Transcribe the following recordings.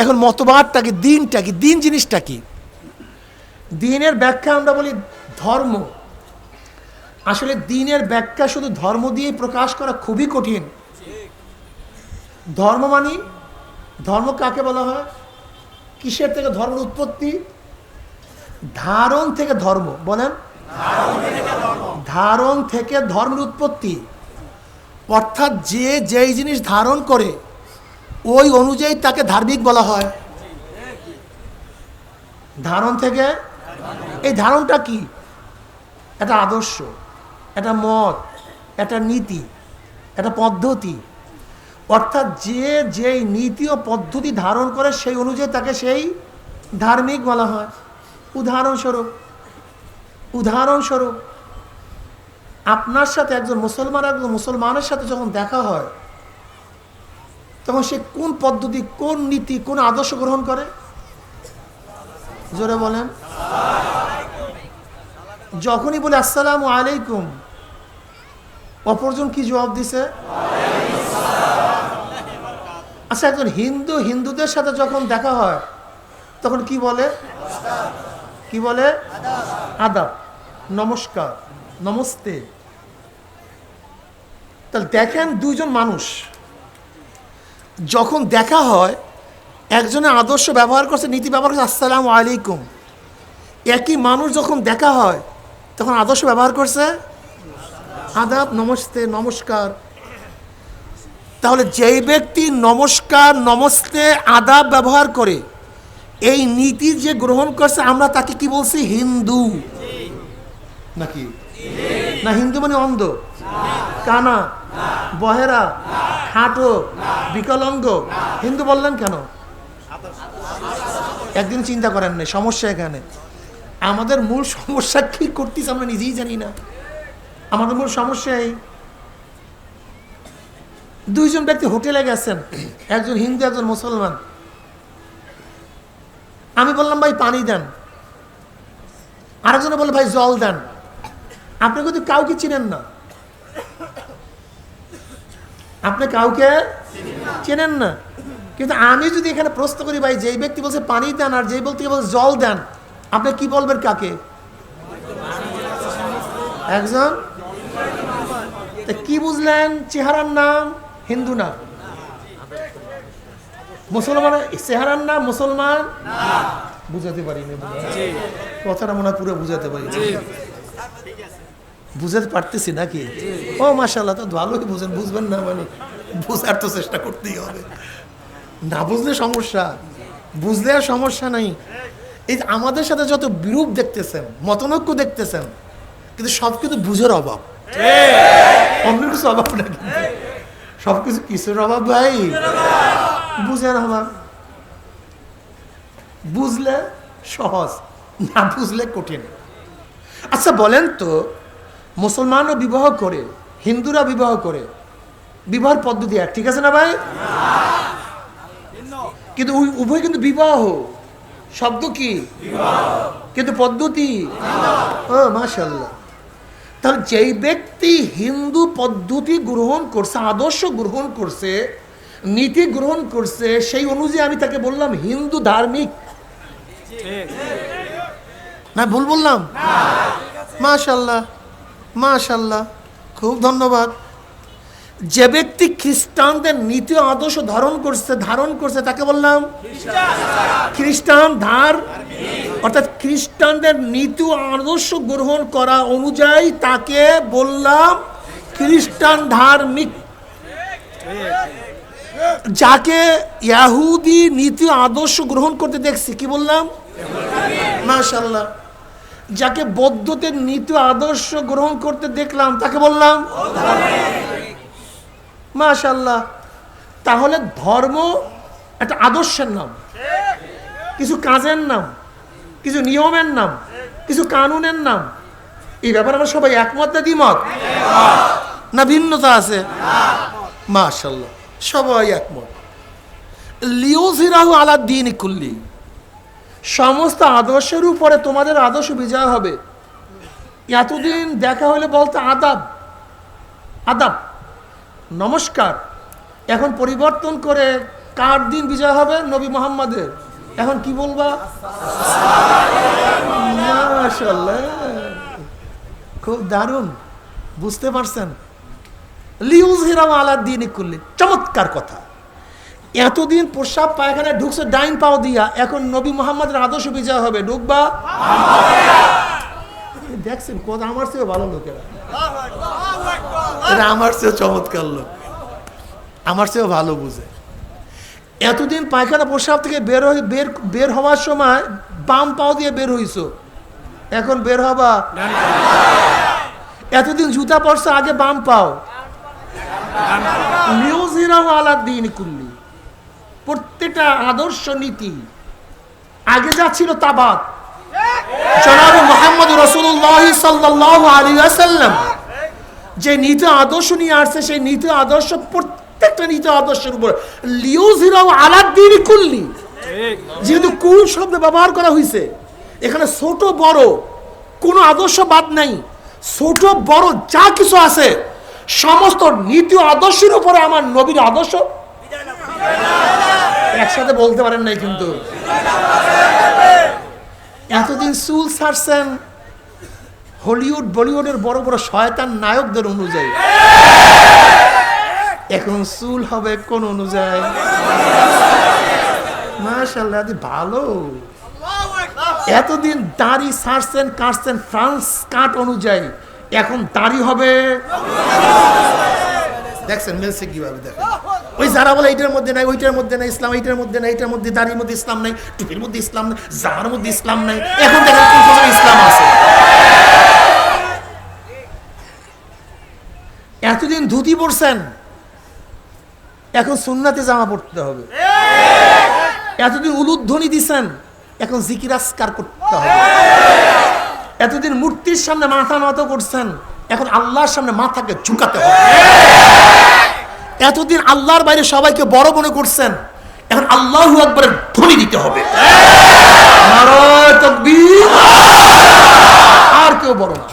এখন মতবাদটা কি, দিনটা কি, দিন জিনিসটা কি? দিনের ব্যাখ্যা আমরা বলি ধর্ম। আসলে দিনের ব্যাখ্যা শুধু ধর্ম দিয়ে প্রকাশ করা খুবই কঠিন। ধর্ম মানি, ধর্ম কাকে বলা হয়? কিসের থেকে ধর্মের উৎপত্তি? ধারণ থেকে ধর্ম, বলেন। ধারণ থেকে ধর্মের উৎপত্তি। অর্থাৎ যে যেই জিনিস ধারণ করে ওই অনুযায়ী তাকে ধার্মিক বলা হয়। ধারণ থেকে, এই ধারণটা কি? একটা আদর্শ একটা মত একটা নীতি একটা পদ্ধতি। অর্থাৎ যে, যেই নীতি ও পদ্ধতি ধারণ করে, সেই অনুযায়ী তাকে সেই ধার্মিক বলা হয়। উদাহরণস্বরূপ উদাহরণস্বরূপ, আপনার সাথে একজন মুসলমান একজন মুসলমানের সাথে যখন দেখা হয় তখন সে কোন পদ্ধতি, কোন নীতি, কোন আদর্শ গ্রহণ করে? জোরে বলেন। যখনই বলে, আসসালাম আলাইকুম, অপরজন কি জবাব দিছে? আচ্ছা একজন হিন্দু, হিন্দুদের সাথে যখন দেখা হয়, তখন কি বলে? কি বলে? আদাব, নমস্কার, নমস্তে। তাহলে দেখেন দুইজন মানুষ যখন দেখা হয়, একজনের আদর্শ ব্যবহার করছে, নীতি ব্যবহার করছে, আসসালামু আলাইকুম। একই মানুষ যখন দেখা হয়, তখন আদর্শ ব্যবহার করছে, আদাব, নমস্তে, নমস্কার। তাহলে যেই ব্যক্তি নমস্কার, নমস্তে, আদাব ব্যবহার করে, এই নীতি যে গ্রহণ করছে, আমরা তাকে কি বলছি? হিন্দু। নাকি? না, হিন্দু মানে অন্ধ। কানা? বহেরা? খাটো বিকলাঙ্গ হিন্দু বললেন কেন? একদিন চিন্তা করেন না সমস্যা এখানে। আমাদের মূল সমস্যা কি করতেছি আমরা নিজেই জানি না। আমাদের মূল সমস্যা দুইজন ব্যক্তি হোটেলে গেছেন, একজন হিন্দু, একজন মুসলমান। আমি বললাম, ভাই, পানি দেন। আরেকজনে বলে ভাই, জল দেন। আপনি কিন্তু কাউকে চিনেন না। আপনি কাউকে চেনেন না। কিন্তু আমি যদি এখানে প্রশ্ন করি, ভাই, যেই ব্যক্তি বলছে পানি দেন আর যেই ব্যক্তি বলছে জল দেন, আপনি কি বলবেন কাকে? একজন? কি বুঝলেন? চেহারার নাম? হিন্দু না। মুসলমান? চেহারার নাম মুসলমান? বুঝাতে পারিনি। কথাটা মনে হয় পুরো বুঝাতে পারি। বুঝাতে পারতেছি নাকি? ও মাসাল্লাহ তো ভালোই বুঝেন, বুঝবেন না মানে বুঝার তো চেষ্টা করতেই হবে। না বুঝলে সমস্যা, বুঝলে আর সমস্যা নাই। এই আমাদের সাথে যত বিরূপ দেখতেছেন, মতনৈক্য দেখতেছেন, কিন্তু সব কিন্তু বুঝের অভাব। অন্য কিছু অভাব না সব কিছু কিসের অভাব ভাই? বুঝের অভাব। বুঝলে সহজ, না বুঝলে কঠিন। আচ্ছা বলেন তো মুসলমানও বিবাহ করে হিন্দুরা বিবাহ করে। বিবাহের পদ্ধতি এক ঠিক আছে না ভাই? কিন্তু উভয় কিন্তু বিবাহ। শব্দ কি? কিন্তু পদ্ধতি? ও মাশাল্লাহ তাহলে যেই ব্যক্তি হিন্দু পদ্ধতি গ্রহণ করছে আদর্শ গ্রহণ করছে নীতি গ্রহণ করছে সেই অনুযায়ী আমি তাকে বললাম হিন্দু ধার্মিক। না ভুল বললাম? মাশাল্লাহ মাশাল্লাহ খুব ধন্যবাদ। যে ব্যক্তি খ্রিস্টানদের নীতি আদর্শ ধারণ করছে ধারণ করছে, তাকে বললাম খ্রিস্টান। ধার, অর্থাৎ খ্রিস্টানদের নীতি আদর্শ গ্রহণ করা অনুযায়ী তাকে বললাম খ্রিস্টান ধার্মিক। যাকে ইয়াহুদি নীতি আদর্শ গ্রহণ করতে দেখছি, কি বললাম? মাশাল্লাহ যাকে বৌদ্ধদের নীতি আদর্শ গ্রহণ করতে দেখলাম, তাকে বললাম মাশাল্লাহ তাহলে ধর্ম একটা আদর্শের নাম, কিছু কাজের নাম, কিছু নিয়মের নাম, কিছু কানুনের নাম। এই ব্যাপারে আমরা সবাই একমত না দ্বিমত? না ভিন্নতা আছে? মাশাল্লাহ সবাই একমত। লিওজিরাহু আলা দিন কুল্লি সমস্ত আদর্শের উপরে তোমাদের আদর্শ বিজয় হবে। এতদিন দেখা হলে বলতে আদাব আদাব, নমস্কার। এখন পরিবর্তন করে কার দিন বিজয় হবে? নবী মোহাম্মদের। এখন কি বলবা? খুব দারুণ। বুঝতে পারছেন? লিউজ হিরাম আলাদ দিন করলে চমৎকার কথা। এতদিন প্রসাব পায়খানায় ঢুকছে ডাইন পাও দিয়া। এখন নবী মোহাম্মদের আদর্শ বিজয় হবে। ঢুকবা? দেখছেন কত আমার চেয়েও ভালো লোকেরা। আমার চেয়েও চমৎকার লোক। আমার চেয়েও ভালো বুঝে। এতদিন পায়খানা প্রসাব থেকে বের হয়ে বের বের হওয়ার সময় বাম পাও দিয়ে বের হইছো। এখন বের হবা? এতদিন জুতা পরছে আগে বাম পাও। নিউজিরাও আলাদিন কুল্লি। প্রত্যেকটা আদর্শ নীতি। আগে যা ছিল তাবাত জনাব মোহাম্মদ রসুল্লাহ সাল্লাহ যে নীতি আদর্শ নিয়ে আসছে, সেই নীতি আদর্শ প্রত্যেকটা নীতি আদর্শের উপর। লিওজিরাও আলাদিন কুল্লি। যেহেতু কুল শব্দ ব্যবহার করা হয়েছে এখানে ছোট, বড়, কোনো আদর্শ বাদ নাই। ছোট, বড় যা কিছু আছে, সমস্ত নীতি আদর্শের উপরে আমার নবীর আদর্শ। একসাথে বলতে পারেন নাই কিন্তু। এতদিন চুল ছাড়ছেন হলিউড, বলিউডের বড় বড় শয়তান নায়কদের অনুযায়ী। এখন চুল হবে কোন অনুযায়ী? মাশাল্লাহ ভালো। এতদিন দাড়ি ছাড়ছেন, কাটছেন, ফ্রান্স কাট অনুযায়ী। এখন দাড়ি হবে দেখছেন মিলছে কীভাবে দেখেন ওই যারা বলে এইটার মধ্যে নাই, ওইটার মধ্যে নাই, ইসলাম এইটার মধ্যে নাই, এইটার মধ্যে দাড়ির মধ্যে ইসলাম নাই, টুপির মধ্যে ইসলাম নাই যার মধ্যে ইসলাম নাই, এখন দেখেন ইসলাম আছে। এতদিন ধুতি পরছেন, এখন সুন্নাতে জামা পড়তে হবে। এতদিন উলুধ্বনি দিছেন, এখন জিকিরাস্কার করতে হবে। এতদিন মূর্তির সামনে মাথা নত করছেন এখন আল্লাহর সামনে মাথাকে ঝুঁকাতে হবে। এতদিন আল্লাহর বাইরে সবাইকে বড় মনে করছেন, এখন আল্লাহ একবারের ধ্বনি দিতে হবে। আর কেউ বড় না,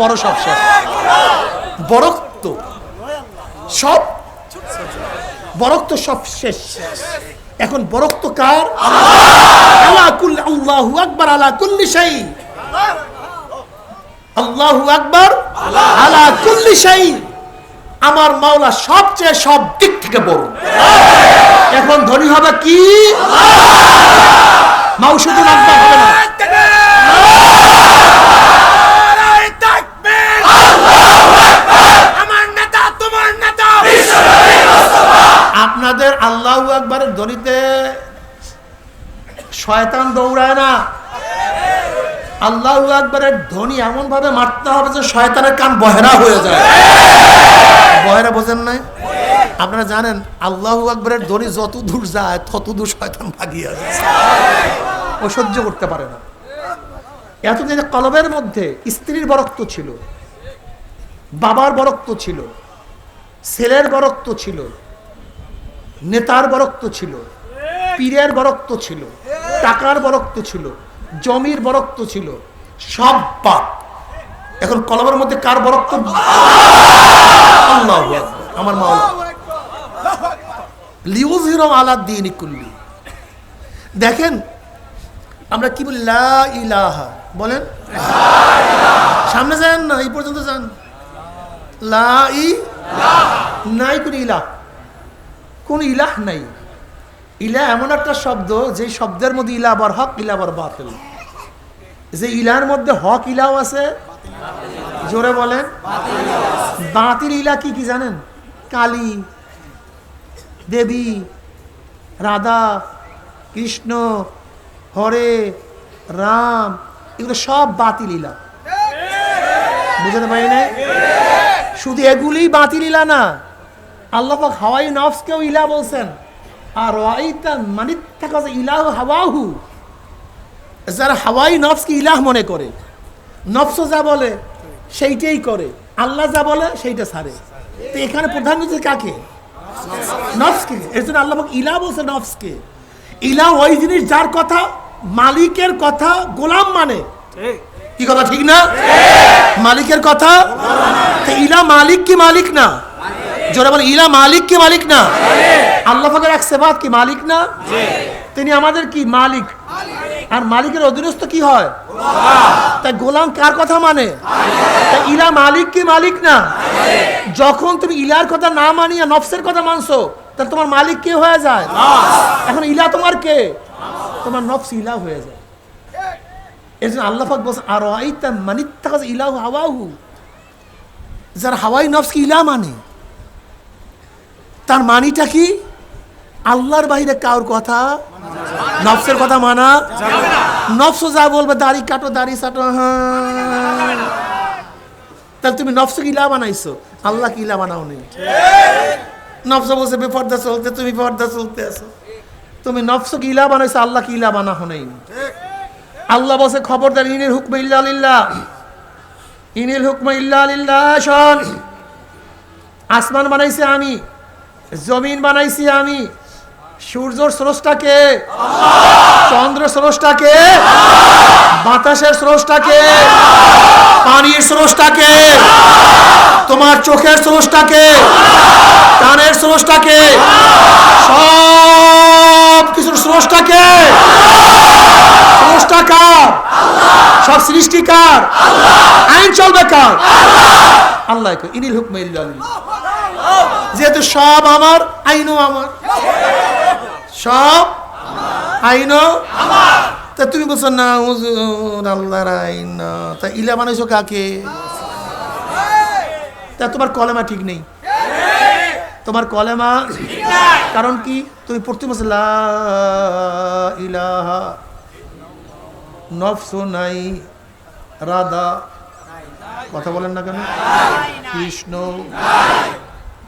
বড় সব শেষ। বরক্ত। সব বরক্ত সব শেষ। এখন বরক্ত কার? আল্লাহ। আল্লাহু আকবার আলা আল্লাহু আকবার আলা কুল্লি শাই আমার মাওলা সবচেয়ে সব দিক থেকে বড়। এখন ধনী হবে কি? মাও শুধু হবে না। আপনাদের আল্লাহ আকবারের ধ্বনিতে শয়তান দৌড়ায় না। আল্লাহু আকবারের এমন ভাবে মারতে হবে যে শয়তানের কান বহেরা হয়ে যায়। বহেরা বোঝেন নাই? আপনারা জানেন, আল্লাহু আকবরের ধ্বনি যত দূর যায়, তত দূর শয়তান ভাগিয়ে যায় ও সহ্য করতে পারে না। এতদিন কলবের মধ্যে স্ত্রীর বরক্ত ছিল, বাবার বরক্ত ছিল, ছেলের বরক্ত ছিল, নেতার বরক্ত ছিল, পীরের বরক্ত ছিল, টাকার বরক্ত ছিল। জমির বরক্ত ছিল। সব পাপ এখন কলমের মধ্যে কার বরক্ত? আমার মাওলা লিউজিরম আলা দিন কুল্লি। দেখেন, আমরা কি বলি? ইলাহা। বলেন। সামনে যান না, এই পর্যন্ত যান। লা ই, নাই ইলাহ। কোন ইলাহ নাই। ইলাহ এমন একটা শব্দ, যে শব্দের মধ্যে ইলা আবার হক, ইলা আবার বাতিল। যে ইলার মধ্যে হক, ইলাও আছে। জোরে বলেন। বাতিল ইলা কি কি জানেন? কালী, দেবী, রাধা, কৃষ্ণ, হরে, রাম, এগুলো সব বাতিল ইলা। বুঝতে পারি না শুধু এগুলি বাতিল ইলা না। আল্লাহ হাওয়াই নফসকেও ইলা বলছেন। আর মানিত থাকা ইলাহ হাওয়াহু। যারা হাওয়াই নফসকে ইলাহ মনে করে নফস যা বলে সেইটাই করে, আল্লাহ যা বলে সেইটা ছাড়ে। তো এখানে প্রধান হচ্ছে কাকে? নফসকে। এর জন্য আল্লাহ ইলা বলছে নফসকে। ইলা ওই জিনিস যার কথা মালিকের কথা গোলাম মানে। কি কথা, ঠিক না? মালিকের কথা? ইলা মালিক কি মালিক না? জোরে বলে ইলা মালিক কি মালিক না? আল্লাহ পাকের এক সেবাত কি মালিক না? তিনি আমাদের কি? মালিক। আর মালিকের অধীনস্থ কি হয়? তাই গোলাম কার কথা মানে? তা ইলা মালিক কি মালিক না? যখন তুমি ইলার কথা না মানিয়া নফসের কথা মানছো তাহলে তোমার মালিক কে হয়ে যায়? এখন ইলা তোমার কে? তোমার নফস ইলা হয়ে যায়। এর জন্য আল্লাহ পাক বলছে আর ইলাহু হাওয়াহু? যারা হাওয়াই নফসকে ইলা মানে? তার মানিটা কি? আল্লাহর বাইরে কারোর কথা, নফসের কথা মানা? নফস যা বলবে, দাড়ি কাটো দাড়ি কাটো হ্যাঁ। তাহলে তুমি নফসকে ইলা বানাইছো আল্লাহকে ইলা বানাও নেই নফস বলছে বেপর্দা চলতে, তুমি বেপর্দা চলতে আছো। তুমি নফসকে ইলা বানাইছো আল্লাহকে ইলা বানাও নেই? আল্লাহ বলছে, খবরদার, ইনিল হুকমে ইল্লা লিল্লাহ। ইনিল হুকমে ইল্লা লিল্লাহ, শোন। আসমান বানাইছে আমি। জমিন বানাইছি আমি। সূর্যর স্রষ্টাকে চন্দ্র স্রষ্টাকে, বাতাসের স্রষ্টাকে, পানির স্রষ্টাকে, তোমার চোখের স্রষ্টাকে কানের স্রষ্টাকে, সব কিছুর স্রষ্টাকে। স্রষ্টাকার সব সৃষ্টিকার আইন চলবে কার? আল্লাহ ইনিল হুকমে ইল্লা লিল্লাহ। যেহেতু সব আমার, আইনও আমার। সব আইনও তা তুমি বলছো, না আল্লাহর আইন তা ইলা বানাইছো কাকে? তা তোমার কলেমা ঠিক নেই। তোমার কলেমা কারণ কি? তুমি পড়তে বলছো ইলাহা নফস নাই, রাধা। কথা বলেন না কেন? কৃষ্ণ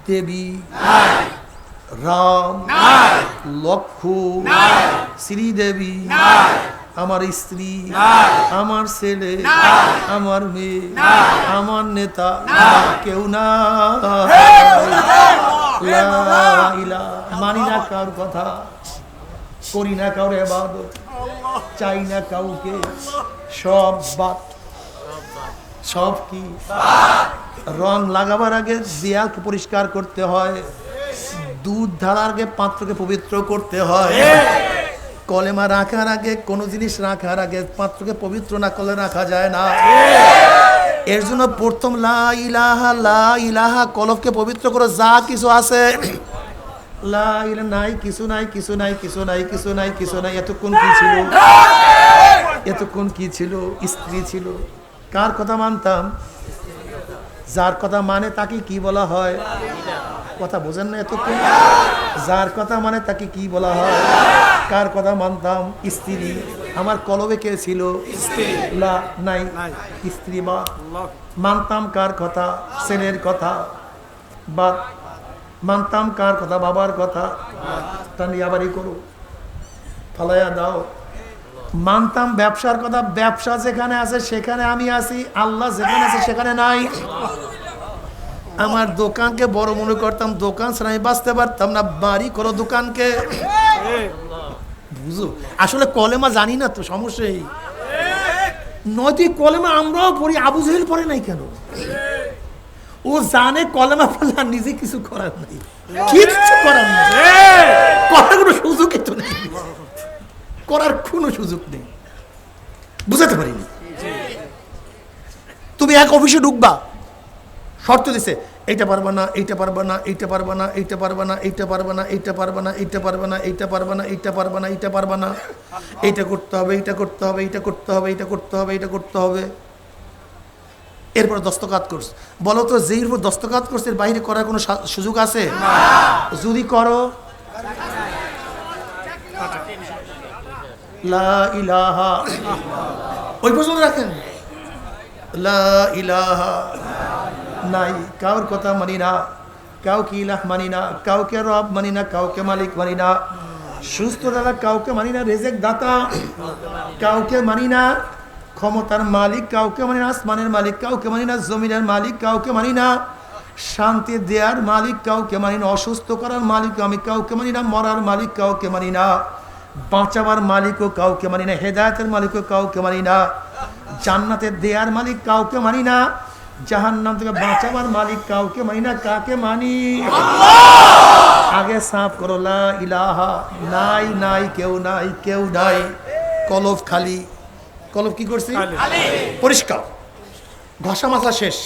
দেবী রাম। লক্ষ্মণ শ্রীদেবী। আমার স্ত্রী। আমার ছেলে। আমার মেয়ে। আমার নেতা। কেউ না। মানি না কার কথা। করি না কাউর এবাদত চাই না কাউকে। সব বাদ। সব কি? রং লাগাবার আগে দেয়ালকে পরিষ্কার করতে হয়, দুধ ঢালার আগে পাত্রকে পবিত্র করতে হয়। কলেমা রাখার আগে, কোনো জিনিস রাখার আগে পাত্রকে পবিত্র না করলে রাখা যায় না। এর জন্য প্রথম লা ইলাহা লা ইলাহা কলফকে পবিত্র করে, যা কিছু আছে। লা ইলা নাই, কিছু নাই কিছু নাই কিছু নাই কিছু নাই কিছু নাই, এতক্ষণ কি ছিল? এতক্ষণ কি ছিল? স্ত্রী ছিল। কার কথা মানতাম? যার কথা মানে তাকে কি বলা হয়? কথা বোঝেন না এতক্ষণ। যার কথা মানে তাকে কি বলা হয়? কার কথা মানতাম? স্ত্রী। আমার কলবে কে ছিল? নাই। স্ত্রী বা মানতাম কার কথা? ছেলের কথা বা মানতাম কার কথা? বাবার কথা? তা নিয়ে আবার ই করো। ফালাইয়া দাও। মানতাম ব্যবসার কথা ব্যবসা যেখানে আছে সেখানে আমি আছি আল্লাহ যেখানে আছে সেখানে নাই। আমার দোকানকে বড় মনে করতাম দোকান ছাড়া আমি বাঁচতে পারতাম না বাড়ি করো দোকানকে। বুঝো? আসলে কলেমা জানি না তো সমস্যা এই। নদী কলেমা আমরাও পড়ি আবু জহেল পড়ে নাই কেন? ও জানে কলেমা পড়লে আর নিজে কিছু করার নাই। কিচ্ছু করার নাই। করার কোনো সুযোগই তো নেই। করার কোনো সুযোগ নেই বুঝাতে পারিনি তুমি এক অফিসে ঢুকবা শর্ত দিছে এইটা পারবা না এইটা পারবা না এইটা পারবা না এইটা পারবা না এইটা পারবা না এইটা পারবা না এইটা পারবা না এইটা পারবা না এইটা পারবা না এইটা পারবা না এইটা করতে হবে এইটা করতে হবে এইটা করতে হবে এইটা করতে হবে এইটা করতে হবে এরপর দস্তকাত করছে বলো তো যেই উপর দস্তকাত করছে এর বাইরে করার কোনো সুযোগ আছে যদি করো লা ইলাহা ওই পর্যন্ত রাখেন লা ইলাহা নাই কাউর কথা মানি না কাউকে ইলাহ মানি না কাউকে রব মানি না কাউকে মালিক মানি না সুস্থ দাদা কাউকে মানি না রেজেক দাতা কাউকে মানি না ক্ষমতার মালিক কাউকে মানি না আসমানের মালিক কাউকে মানি না জমিনের মালিক কাউকে মানি না শান্তি দেয়ার মালিক কাউকে মানি না অসুস্থ করার মালিক আমি কাউকে মানি না মরার মালিক কাউকে মানি না বাঁচাবার মালিকও কাউকে মানি না হেদায়তের মালিকও কাউকে মানি না জান্নাতের দেয়ার মালিক কাউকে মানি না জাহান নাম থেকে বাঁচাবার মালিক কাউকে মানি না কাকে মানি? আগে সাফ করো লা ইলাহা নাই নাই কেউ নাই কেউ নাই কলব খালি। কলব কি করছি? পরিষ্কার। ঘষা মাথা শেষ।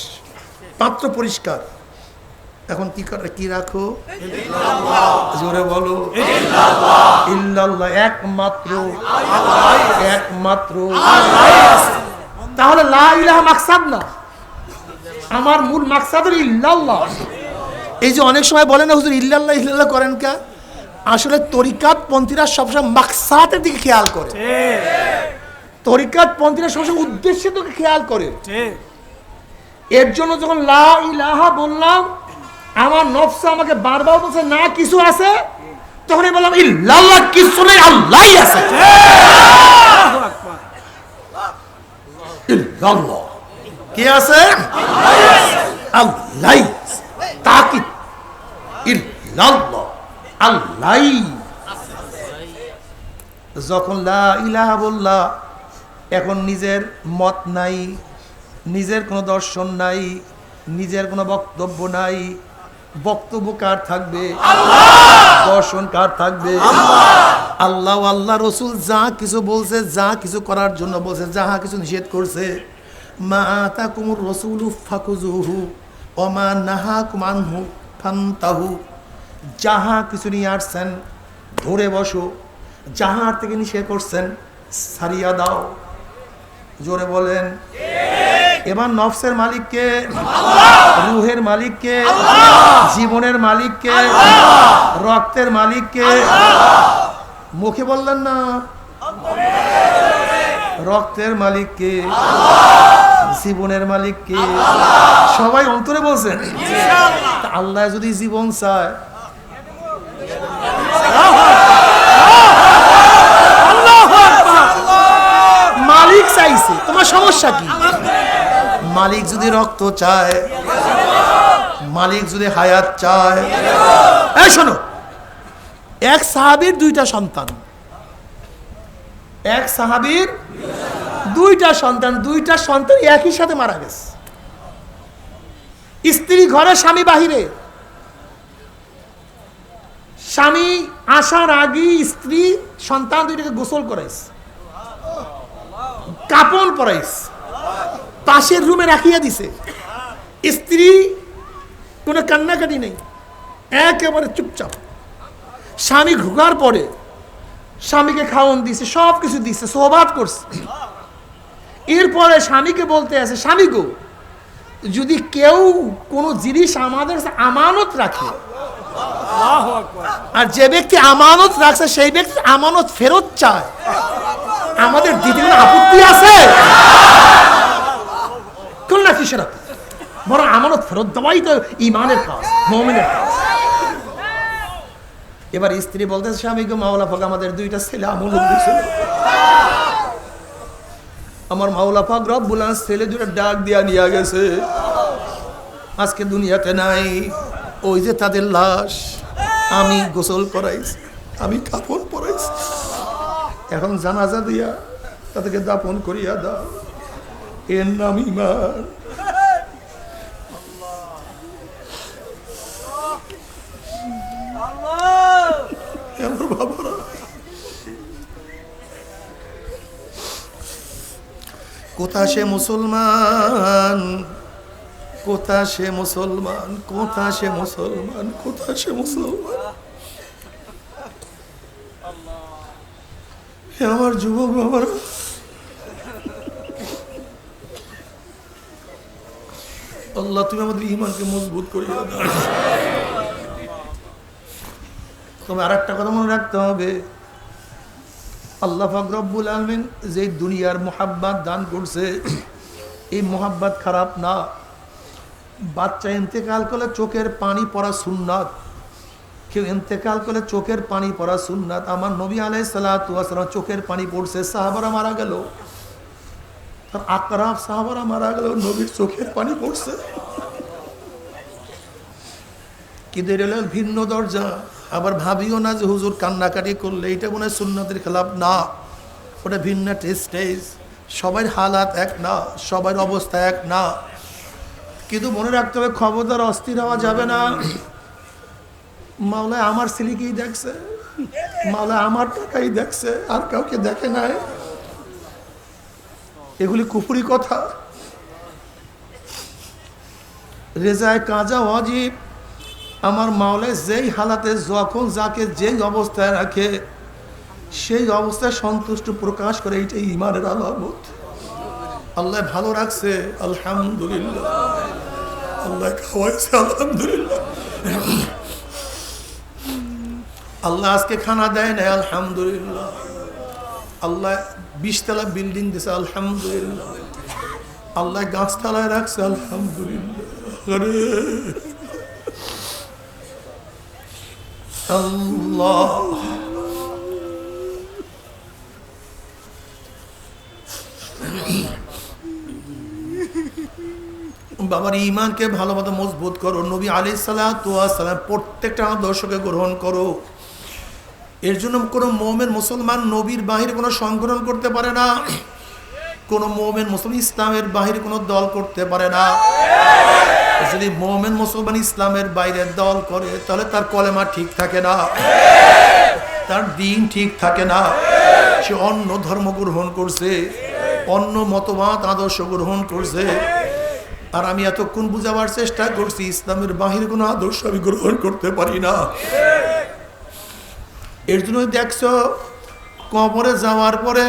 পাত্র পরিষ্কার। এখন কি করে কি রাখো? জোরে বলো। ইল্লাল্লাহ একমাত্র। একমাত্র। তাহলে লা ইলাহা মাকসাদ না? আমার মূল মাকসাদ ইল্লাল্লাহ। এই যে অনেক সময় বলেন না হুজুর ইল্লাল্লাহ ইল্লাল্লাহ করেন কা? আসলে তরিকাত পন্থীরা সবসময় মাকসাদের দিকে খেয়াল করে। তরিকাত পন্থীরা সবসময় উদ্দেশ্যের দিকে খেয়াল করে। এর জন্য যখন লা ইলাহা বললাম আমার নফস আমাকে বারবার বলছে, না, কিছু আছে? তখন আমি বললাম, ইল্লাল্লাহ, কিছু নেই, আল্লাহই আছে। ইল্লাল্লাহ। কে আছে? আল্লাহ তাকি ইল্লাল্লাহ আল্লাহ যখন লা ইলাহা বললা এখন নিজের মত নাই, নিজের কোনো দর্শন নাই, নিজের কোনো বক্তব্য নাই বক্তব্য কার থাকবে? দর্শন কার থাকবে? আল্লাহ! আল্লাহ রসুল যা কিছু বলছে যা কিছু করার জন্য বলছে যাহা কিছু নিষেধ করছে। মা আতা কুমুর রসুল ফাকুজুহু অমা নাহা কুমানহু ফান্তাহু। যাহা কিছু নিয়ে আসছেন ধরে বসো। যাহার থেকে নিষেধ করছেন সারিয়া দাও। জোরে বলেন। এবার নফসের মালিককে রুহের মালিককে জীবনের মালিককে রক্তের মালিককে। মুখে বললেন না রক্তের মালিককে জীবনের মালিককে। সবাই অন্তরে বলছেন আল্লাহ যদি জীবন চায়। মালিক চাইছে। তোমার সমস্যা কি? মালিক যদি রক্ত চায়, মালিক যদি হায়াত চায়। এই শোনো, এক সাহাবীর দুইটা সন্তান। এক সাহাবীর দুইটা সন্তান দুইটা সন্তান একই সাথে মারা গেছে। স্ত্রী ঘরে, স্বামী বাহিরে। স্বামী আসার আগে স্ত্রী সন্তান দুইটাকে গোসল করাইছে। কাপড় পরাইছে। পাশের রুমে রাখিয়া দিছে। স্ত্রী, কোনো কান্নাকাটি নেই। একেবারে চুপচাপ। স্বামী ঘুকার পরে স্বামীকে খাওয়ান দিছে সব কিছু দিছে সোহবাদ করছে। এরপরে স্বামীকে বলতে আছে, স্বামী গো, যদি কেউ কোনো জিনিস আমাদের আমানত রাখে, আর যে ব্যক্তি আমানত রাখছে, সেই ব্যক্তি আমানত ফেরত চায়। আমাদের দিদি কোনো আপত্তি আছে? আমানত ফেরত দেওয়াই তো ইমানের কাজ, মমিনের কাজ। এবার স্ত্রী বলতেছে, স্বামী গো, মাওলা পাক আমাদের দুইটা ছেলে আমল দিয়েছিল আমার মাওলা পাক ছেলে দুটো ডাক দিয়া নিয়ে গেছে। আজকে দুনিয়াতে নাই, ওই যে তাদের লাশ আমি গোসল করাইছি, আমি কাপড় পরাইছি। এখন জানাজা দিয়া তাদেরকে দাপন করিয়া দাও। এর নাম ইমান কোথা সে মুসলমান? কোথা সে মুসলমান? কোথা সে মুসলমান? কোথা সে মুসলমান? আমার যুবক বাবার। আল্লাহ, তুমি আমাদের ইমানকে মজবুত তবে আর একটা কথা মনে রাখতে হবে। আল্লাহ ফাকরবুল আলমিন যে দুনিয়ার মোহাব্বাত দান করছে, এই মোহাব্বাত খারাপ না। বাচ্চা ইন্তেকাল করলে চোখের পানি পড়া সুন্নাত। কেউ ইন্তেকাল করলে চোখের পানি পড়া সুন্নাত। আমার নবী আলাই সালাম চোখের পানি পড়ছে, সাহাবারা মারা গেল। তার আকরাফ সাহাবারা মারা গেল নবীর চোখের পানি পড়ছে। কিন্তু এটা ভিন্ন দরজা। আবার ভাবিও না যে হুজুর কান্নাকাটি করলে, এটা মনে হয় সুন্নতের খেলাপ না। ওটা ভিন্ন স্টেজ সবার হালাত এক না, সবার অবস্থা এক না। কিন্তু মনে রাখতে হবে, খবরদার অস্থির হওয়া যাবে না। মাওলায় আমার ছেলেকেই দেখছে, মাওলায় আমার টাকাই দেখছে, আর কাউকে দেখে নাই। এগুলি কথা। রেজায় কাজা অজীব আমার মাওলায় যেই হালাতে যখন যাকে যেই অবস্থায় রাখে, সেই অবস্থায় সন্তুষ্ট প্রকাশ করে এইটাই ইমানের আলামত। আল্লাহ ভালো রাখছে, আলহামদুলিল্লাহ। আল্লাহ খাওয়াইছে, আলহামদুলিল্লাহ। আল্লাহ আজকে খানা দেয় না আলহামদুলিল্লাহ। আল্লাহ বিশতলা বিল্ডিং দিছে, আলহামদুলিল্লাহ। আল্লাহ গাছতলায় রাখছে, আলহামদুলিল্লাহ। বাবার ইমানকে ভালো মতো মজবুত করো, নবী আলি সালাম প্রত্যেকটা আদর্শকে গ্রহণ করো। এর জন্য কোনো মোমেন মুসলমান নবীর বাহিরে কোনো সংগঠন করতে পারে না। কোনো মোমেন মুসলমান ইসলামের বাহিরে কোনো দল করতে পারে না। যদি মোমেন মুসলমান ইসলামের বাইরে দল করে, তাহলে তার কলেমা ঠিক থাকে না। তার দিন ঠিক থাকে না। সে অন্য ধর্ম গ্রহণ করছে, অন্য মতবাদ, আদর্শ গ্রহণ করছে। আর আমি এতক্ষণ বুঝাবার চেষ্টা করছি, ইসলামের বাহিরে কোনো আদর্শ আমি গ্রহণ করতে পারি না। এর জন্য দেখছ কবরে যাওয়ার পরে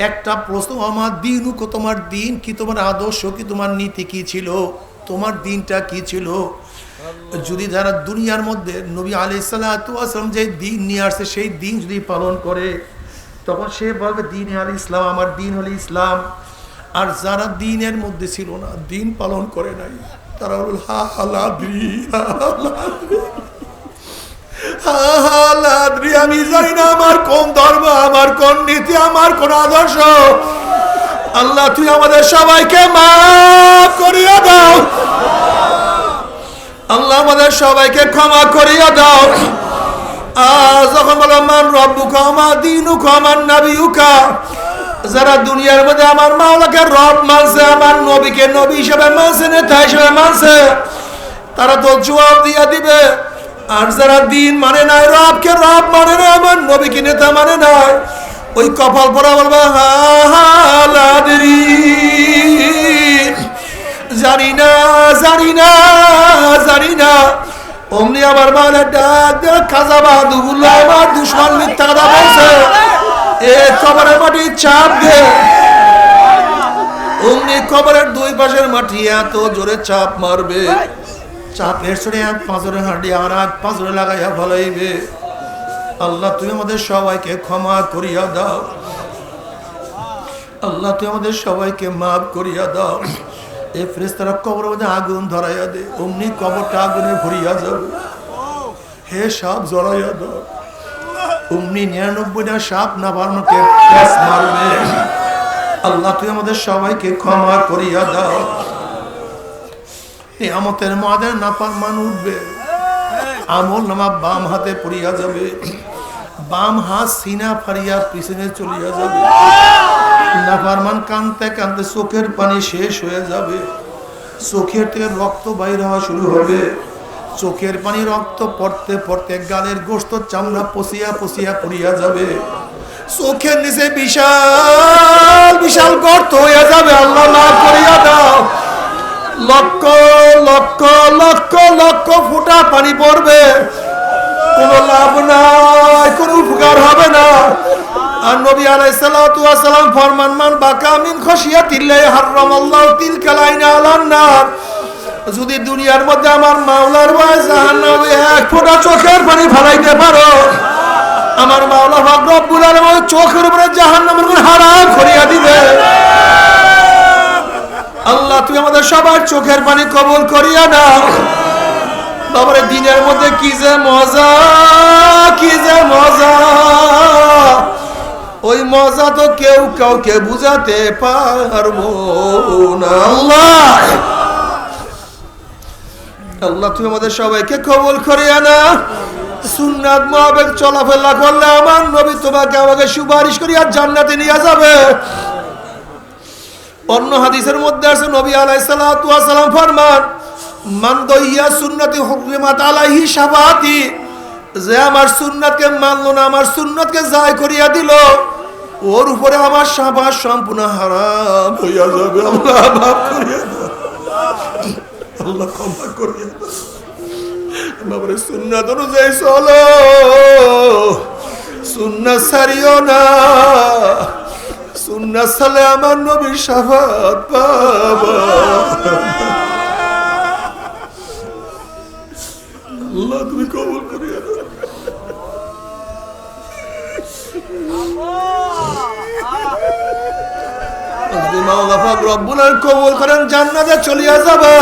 একটা প্রশ্ন আমার দিন কো তোমার দিন কি তোমার আদর্শ কি তোমার নীতি কি ছিল তোমার দিনটা কি ছিল যদি যারা দুনিয়ার মধ্যে নবী আলি সাল্লাম যে দিন নিয়ে আসছে সেই দিন যদি পালন করে তখন সে বলবে দিন আল ইসলাম আমার দিন হলো ইসলাম আর যারা দিনের মধ্যে ছিল না দিন পালন করে নাই তারা বলল হা হালাদ্রি হা হালাদ্রি হালাদ্রি আমি জানি না আমার কোন ধর্ম, আমার কোন নীতি, আমার কোন আদর্শ। আল্লাহ, তুই আমাদের সবাইকে মাফ করিয়া দাও। আল্লাহ, আমাদের সবাইকে ক্ষমা করিয়া দাও। যখন বলো, মান রব্বুকা আমার দিনুকা আমার নাবিউকা যারা দুনিয়ার মধ্যে আমার মাওলাকে রব মানছে, আমার নবীকে নবী হিসেবে মানছে, নেতা হিসেবে মানছে, তারা তো জবাব দিয়া দিবে। আর যারা দিন মানে নাই, রবকে রব মানে না আমার নবীকে নেতা মানে নাই। ওই কপাল পরা বলবে হালাদরি জানি না জানি না জানি না। অমনি আমার মানে ডাক খাজা বাহাদুল্লাহ আমার দুশ্মন মিথ্যা কথা বলছে। এ কবরের মাটি চাপ দে। অমনি কবরের দুই পাশের মাটি এত জোরে চাপ মারবে। চাপের সরে এক পাঁচরে হাঁটি আর এক পাঁচরে লাগাইয়া ফলাইবে। আল্লাহ, তুমি আমাদের সবাইকে ক্ষমা করিয়া দাও। আল্লাহ তুই আমাদের সবাইকে মাফ করিয়া দাও। এই ফ্রেস্তারা কবর মধ্যে আগুন ধরাইয়া দে, অমনি কবরটা আগুনে ভরিয়া যাবে হে সাপ, জড়াইয়া দাও। অমনি নিরানব্বইটা সাপ না বাড়ানোকে আল্লাহ তুই আমাদের সবাইকে ক্ষমা করিয়া দাও। আমাদের মাদের নাপার মান উঠবে। আমল নামা বাম হাতে পড়িয়া যাবে। বাম হাত সিনা ফারিয়া পিছনে চলিয়া যাবে। নাফারমান কানতে কানতে চোখের পানি শেষ হয়ে যাবে। চোখের থেকে রক্ত বাইর হওয়া শুরু হবে। চোখের পানি রক্ত পড়তে পড়তে গালের গোস্ত চামড়া পচিয়া পচিয়া পড়িয়া যাবে। চোখের নিচে বিশাল বিশাল গর্ত হয়ে যাবে। আল্লাহ করিয়া দাও। লক্ষ লক্ষ লক্ষ লক্ষ ফুটা পানি পড়বে। কোনো লাভ নাই, কোনো উপকার হবে না। আর ফরমান, মান মিন আলান নার। যদি দুনিয়ার মধ্যে আমার মাওলার ভয় জাহান্নামে এক ফোঁটা চোখের পানি ফেলাইতে পারো, আমার মাওলা আলামিন চোখের উপরে উপরে হারাম করিয়া দিবে। আল্লাহ তুই আমাদের সবার চোখের পানি কবল করিয়া নাও। বাবারে, দিনের মধ্যে কি যে মজা, কি যে মজা। ওই মজা তো কেউ কাউকে বুঝাতে পারব না। আল্লাহ! আল্লাহ, তুমি আমাদের সবাইকে কবল করিয়া না সুন্নাত মহাবেগ চলাফেরা করলে আমার নবী তোমাকে আমাকে সুপারিশ করিয়া জান্নাতে নিয়ে যাবে। অন্য হাদিসের মধ্যে আছে, নবী আলাইহিস সালাতু ওয়াস সালাম ফরমান, মান সুন্নতি হুকরিমাত আলাইহি শাফাতি যে আমার সুন্নাতকে মানলো না, আমার সুন্নাতকে জায় করিয়া দিল, ওর উপরে আমার শাফাত সম্পূর্ণ হারাম হইয়া যাবে। আল্লাহ মাফ করিয়া আল্লাহ ক্ষমা করিয়া বাবারে সুন্নাত অনুযায়ী চলো। সুন্নাত সারিও না। সুন্নাত সালে আমার নবীর আল্লাহ, তুমি করেন, জান্নাতে চলিয়া যাবা।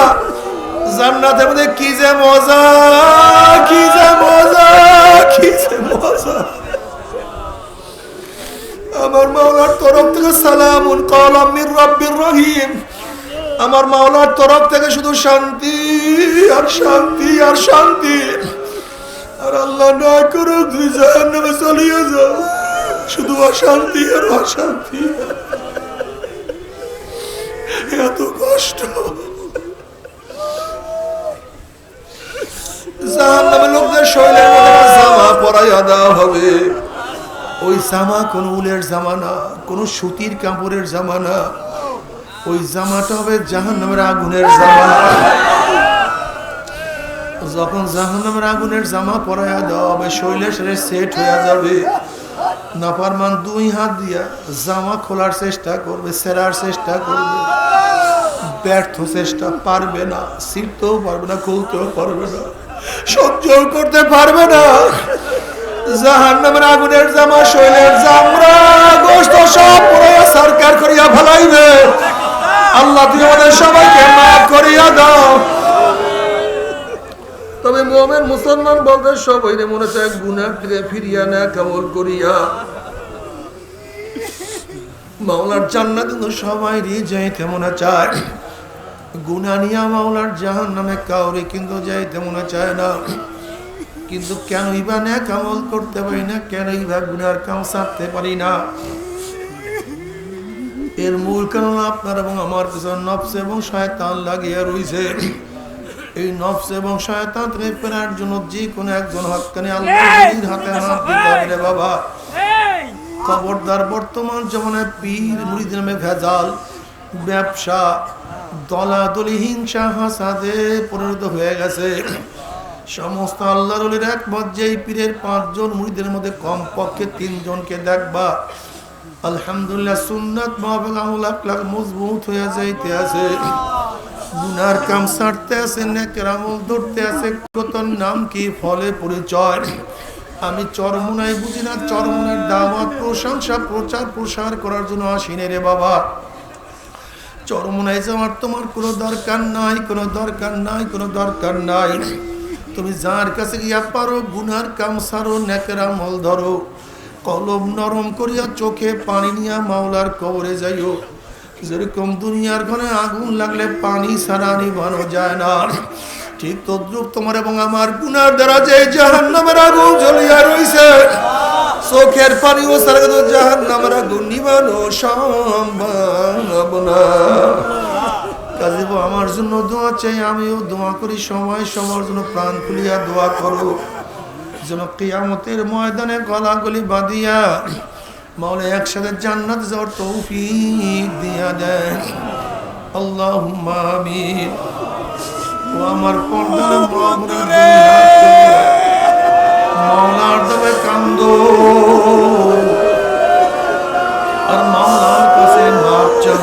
জান্নাতের মধ্যে কি যে মজা, কি যে মজা, কি যে মজা। আমার মাওলার তরফ থেকে সালামুন কলাম মির রব্বির রহিম। আমার মাওলার তরফ থেকে শুধু শান্তি আর শান্তি আর শান্তি। আর আল্লাহ না করো তুই জাহান্নামে চলিয়ে যাও। শুধু অশান্তি আর অশান্তি। এত কষ্ট। জাহান্নামে লোকদের শরীরের মধ্যে জামা পরাইয়া দেওয়া হবে। ওই জামা কোন উলের জামা না কোন সুতির কাপড়ের জামা না ওই জামাটা হবে জাহান্নামের আগুনের জামা যখন জাহান্নামের আগুনের জামা পরাইয়া দেওয়া হবে শরীরে সেরে সেট হয়ে যাবে। নাফারমান দুই হাত দিয়া জামা খোলার চেষ্টা করবে, সেরার চেষ্টা করবে। ব্যর্থ চেষ্টা পারবে না, ছিঁড়তেও পারবে না, খুলতেও পারবে না সহ্য করতে পারবে না। জাহান নামের আগুনের জামা, শৈলের জামরা গোস্ত সব পুরো সরকার করিয়া ফেলাইবে। আল্লাহ, তুমি আমাদের সবাইকে মাফ করিয়া দাও। তবে মোহামেন মুসলমান বলতে সবাই মনে চায় গুনার থেকে ফিরিয়া না কেমন করিয়া। মাওলার জান্নাত কিন্তু সবাই যাইতে মনে চায়। গুনা নিয়া মাওলার জাহান নামে কাউরে কিন্তু যাইতে মনে চায় না। কিন্তু কেন বা না কামল করতে পারি না কেন বা গুনার কাম সারতে পারি না। এর মূল কারণ আপনার এবং আমার পিছনে নফস এবং শয়তান লাগিয়ে রইছে। এই নফস এবং শয়তান থেকে ফেরার জন্য যে কোনো একজন হকানি আল্লাহর হাতে হাত দিতে হবে রে বাবা। খবরদার বর্তমান জমানায় পীর মুড়িদ নামে ভেজাল ব্যবসা দলাদলি হিংসা হাসাদে পরিণত হয়ে গেছে। সমস্ত আল্লাহর অলির একমত যেই পীরের পাঁচজন মুড়িদের মধ্যে কমপক্ষে তিনজনকে দেখবা। আলহামদুলিল্লাহ সুন্নাত মাহফিল আমল আকলাক মজবুত হয়ে যাইতে আছে। কাম সারতে আছে, নেকের আমল ধরতে আছে নাম কি ফলে পরিচয়? আমি চরমুনাই বুঝি না চরমুনার দাওয়াত, প্রশংসা, প্রচার, প্রসার করার জন্য আসিনি রে বাবা। চরমুনাই যাওয়ার তোমার কোনো দরকার নাই, কোনো দরকার নাই, কোনো দরকার নাই। তুমি যার কাছে গিয়া পারো, গুনার কাম সারো নেকের আমল ধরো। কলম নরম করিয়া চোখে পানি নিয়া মাওলার কবরে যাইও। যেরকম দুনিয়ার ঘরে আগুন লাগলে পানি সারা নিবানো যায় না। ঠিক তদ্রুপ তোমার এবং আমার গুনার দ্বারা যে জাহান নামের আগুন জ্বলিয়া রইছে, চোখের পানি ও সারা জাহান নামের আগুন নিভানো সম্ভব না। কাজীব, আমার জন্য দোয়া চাই, আমিও দোয়া করি সময় সময়ের জন্য প্রাণ খুলিয়া দোয়া করো। যেন কিয়ামতের ময়দানে গলাগলি বাঁধিয়া মাওলা একসাথে জান্নাত যাওয়ার তৌফিক দিয়া দেন। আল্লাহ আমিন। ও আমার পর্দার মাওলার দমে কান্দ। আর মাওলার কাছে মাপ চান